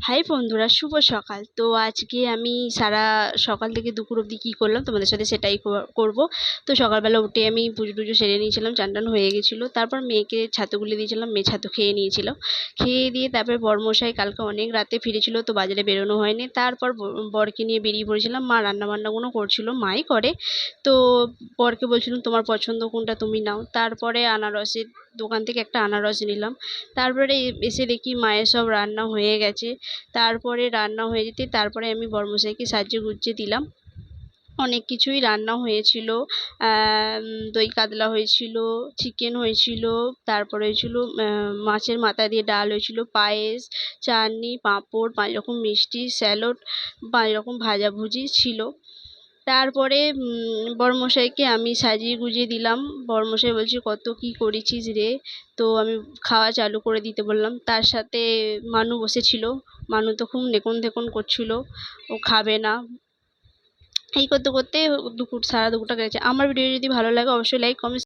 High বন্ধুরা, শুভ সকাল। তো আজকে আমি সারা সকাল থেকে দুপুর অবধি কী করলাম, তোমাদের সাথে সেটাই করব। তো সকালবেলা উঠে আমি পুজো টুজো সেরে নিয়েছিলাম, চান হয়ে গেছিল। তারপর মেয়েকে ছাতু গুলে দিয়েছিলাম, মেয়ে ছাতু খেয়ে নিয়েছিল। খেয়ে দিয়ে তারপরে বরমশাই কালকে অনেক রাতে ফিরেছিল, তো বাজারে বেরোনো হয়নি। তারপর বরকে নিয়ে বেরিয়ে পড়েছিলাম। মা রান্না বান্নাগুলো করছিল, মাই করে। তো বরকে বলছিলাম, তোমার পছন্দ কোনটা তুমি নাও। তারপরে আনারসের দোকান থেকে একটা আনারস নিলাম। তারপরে এসে দেখি মায়ের সব রান্না হয়ে গেছে। তারপরে রান্না হয়ে যেতে, তারপরে আমি বরমশাইকে সাজিয়ে গুজিয়ে দিলাম। অনেক কিছুই রান্না হয়েছিল। দই কাতলা হয়েছিল চিকেন হয়েছিল, তারপরে হয়েছিল মাছের মাথা দিয়ে ডাল হয়েছিল, পায়েস, চাটনি, পাঁপড়, পাঁচ রকম মিষ্টি, স্যালাড, পাঁচ রকম ভাজাভুজি ছিল। তারপরে বরমশাইকে আমি সাজিয়ে গুজিয়ে দিলাম। বরমশাই বলছে, কত কী করেছিস রে? তো আমি খাওয়া চালু করে দিতে বললাম। তার সাথে মানু বসেছিল। মানু তো খুব নেকন ধেকন করছিল। ও খাবে না। এই করতে করতে দুপুর সারা দুপুরটা গেছে আমার ভিডিও যদি ভালো লাগে, অবশ্যই লাইক কমেন্ট